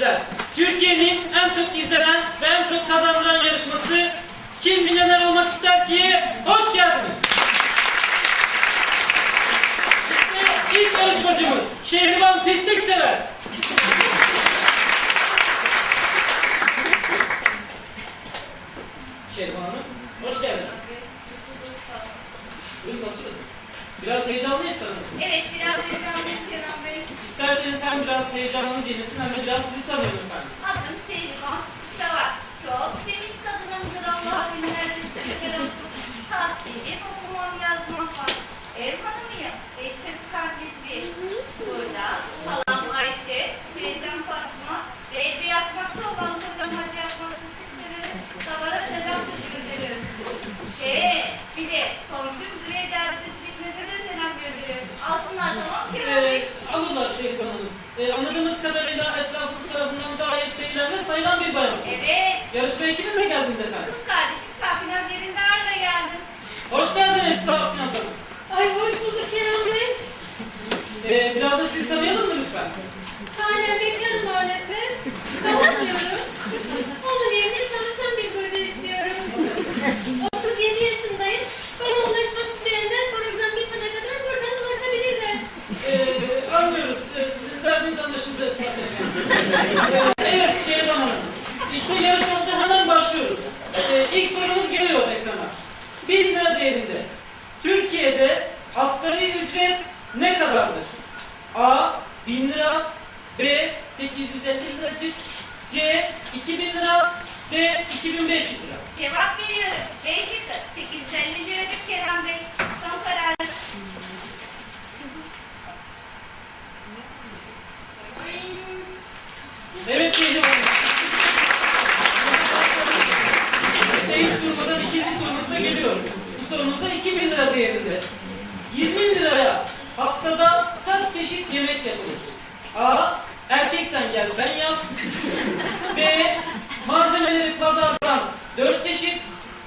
seyirciler. Türkiye'nin en çok izlenen ve en çok kazandıran yarışması Kim Milyoner Olmak ister ki? Hoş geldiniz. İşte ilk yarışmacımız Şehriban Pislik Sever. Şehriban Hanım, hoş geldiniz. Buyurun oturun. Biraz heyecanlıyız sanırım. Evet, biraz heyecanlıyım Kenan Bey. İsterseniz hem biraz heyecanınız yenilsin hem de biraz sizi tanıyalım efendim. Adım Şehriban Sevar. Çok Evet. Yarışma ekibine geldiniz efendim. Kız kardeşim Safinaz yerinde ağırla geldim. Hoş geldiniz Safinaz Hanım. Ay hoş bulduk Kenan Bey. Ee, biraz da sizi tanıyalım mı lütfen? Halen bekarım maalesef. Çalışmıyorum. Onun yerine çalışan bir koca istiyorum. 37 yaşındayım. Bana ulaşmak isteyenler program bitene kadar buradan ulaşabilirler. Ee, anlıyoruz. Ee, sizin derdiniz anlaşıldı zaten. Ee, evet Şehriban Hanım. İşte yarışmamıza hemen başlıyoruz. Ee, ilk sorumuz geliyor ekrana. 1 lira değerinde. Türkiye'de asgari ücret ne kadardır? A. 1000 lira B. 850 liracık C. 2000 lira D. 2500 lira. Cevap veriyorum. B şıkkı 850 liracık Kerem Bey. Son karar. Evet Hanım. İşte hiç durmadan ikinci sorumuza geliyor. Bu sorumuz da 2000 lira değerinde. 20 liraya haftada kaç çeşit yemek yapılır? A. Erkek sen gel sen yap. B. Malzemeleri pazardan 4 çeşit.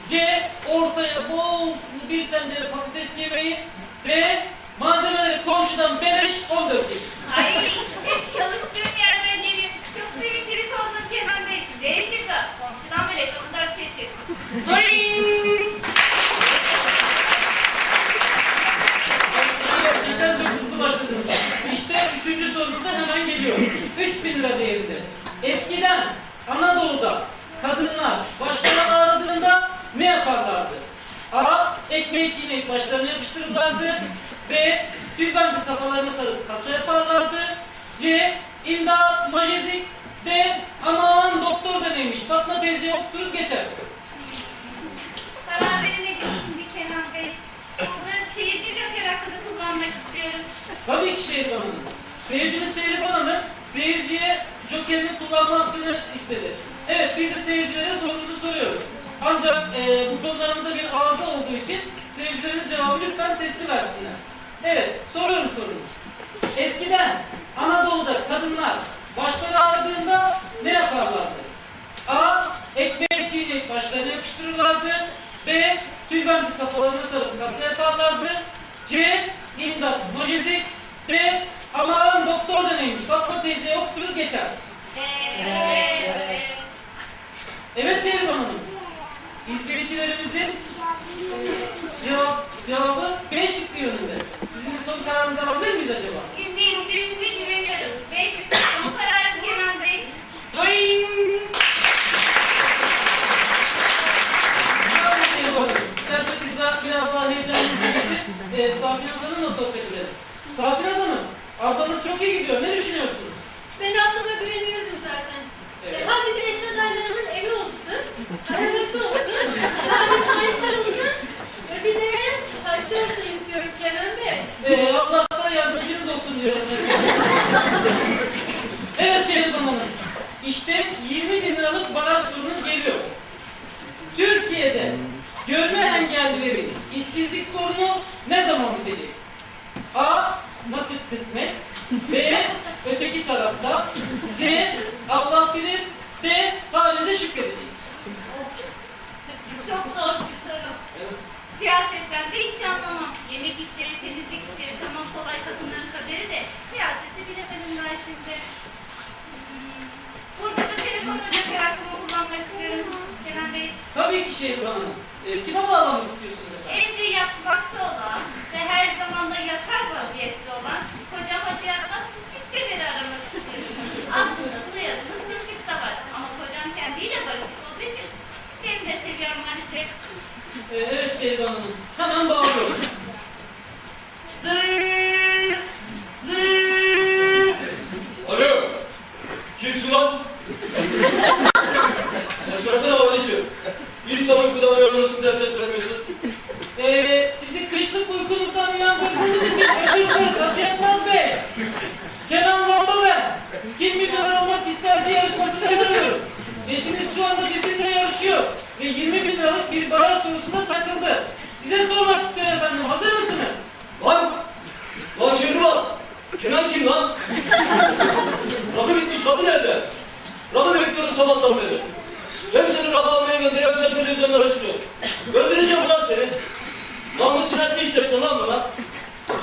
C. Ortaya bol bir tencere patates yemeği. D. Malzemeleri komşudan beleş 14 çeşit. Ekmeği çiğneyip başlarına yapıştırırlardı. B. Tülbenti kafalarına sarıp kasa yaparlardı. C. İmdat, majezik. D. Aman doktor da neymiş? Fatma teyzeye okuturuz geçer. Karar veremedim şimdi Kenan Bey. Burada seyirci joker hakkını kullanmak istiyorum. Tabii ki Şehriban Hanım. Seyircimiz Şehriban Hanım seyirciye jokerini kullanma hakkını istedi. Evet biz de seyircilere sorumuzu soruyoruz. Ancak e, butonlarımızda bir seyircilerin cevabı lütfen sesli versinler. Evet soruyorum soruyu. Eskiden Anadolu'da kadınlar başları ağrıdığında ne yaparlardı? A. Ekmeği çiğneyip başlarına yapıştırırlardı. B. Tülbenti kafalarına sarıp kasa yaparlardı. C. İmdat, majezik. D. Aman doktor da neymiş? Fatma teyzeye okuturuz geçer. Evet. Evet Şehriban Hanım. İzleyicilerimizin e, cevap, cevabı B şıkkı yönünde. Sizin de son kararınızı alabilir miyiz acaba? İzleyicilerimize güveniyorum. Beş son kararım Kenan Bey. Doing. Bravo Şehriban Hanım. İsterseniz daha, biraz daha heyecanınızı geçsin. E, Safinaz Hanım'la sohbet edelim. Safinaz Hanım, ablanız çok iyi gidiyor. Ne düşünüyorsunuz? Ben ablama güveniyordum zaten. Evet. E, ha bir de eş adaylarımın evi olsun, arabası olsun, Ayşe olsun ve bir de saçı olsun istiyorum Kenan Bey. Ee, Allah da yardımcınız olsun diyorum mesela. evet Şehriban Hanım. İşte 20 bin liralık baraj sorunuz geliyor. Türkiye'de görme engellilerin işsizlik sorunu ne zaman bitecek? A. Nasip kısmet. B öteki tarafta. C Allah bilir. D halimize şükredeceğiz. Çok zor bir soru. Evet. Siyasetten de hiç anlamam. Yemek işleri, temizlik işleri tamam kolay kadınların kaderi de siyaseti bilemedim ben şimdi. Hmm. Burada da telefon özel hakkımı kullanmak istiyorum. Kenan Bey. Tabii ki Şehir Hanım. E, kime bağlanmak istiyorsunuz efendim? Evde yatmakta olan ve her zaman da yatar vaziyette değil lan. Rakı bitmiş, rakı nerede? Rakı bekliyoruz sabahtan beri. Hem seni rakı almaya gönderiyor, hem sen televizyonlara çıkıyor. Göndereceğim lan seni. Lan bu sinet ne istiyorsun lan bana?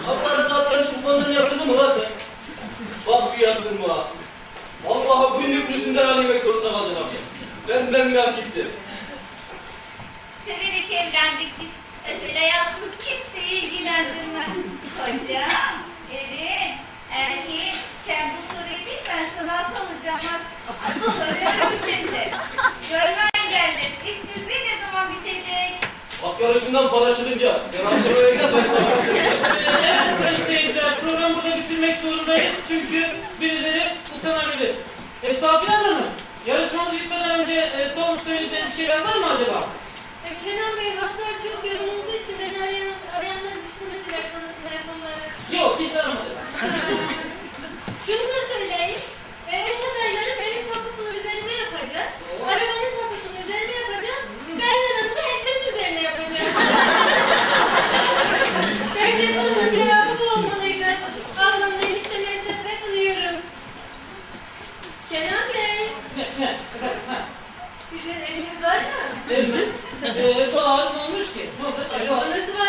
Haklarım lan karış kupanlarını yaptırdın mı lan sen? Bak bir yandırma ha. Allah'a günlük rutinden hallemek zorunda kaldın abi. Ben ben ben gittim. Severek evlendik biz. Özel hayatımız kimseyi ilgilendirmez. Hoca. 하시든지요. 제가 서로에게 벌써 Baba ağır olmuş ki. Baba, baba.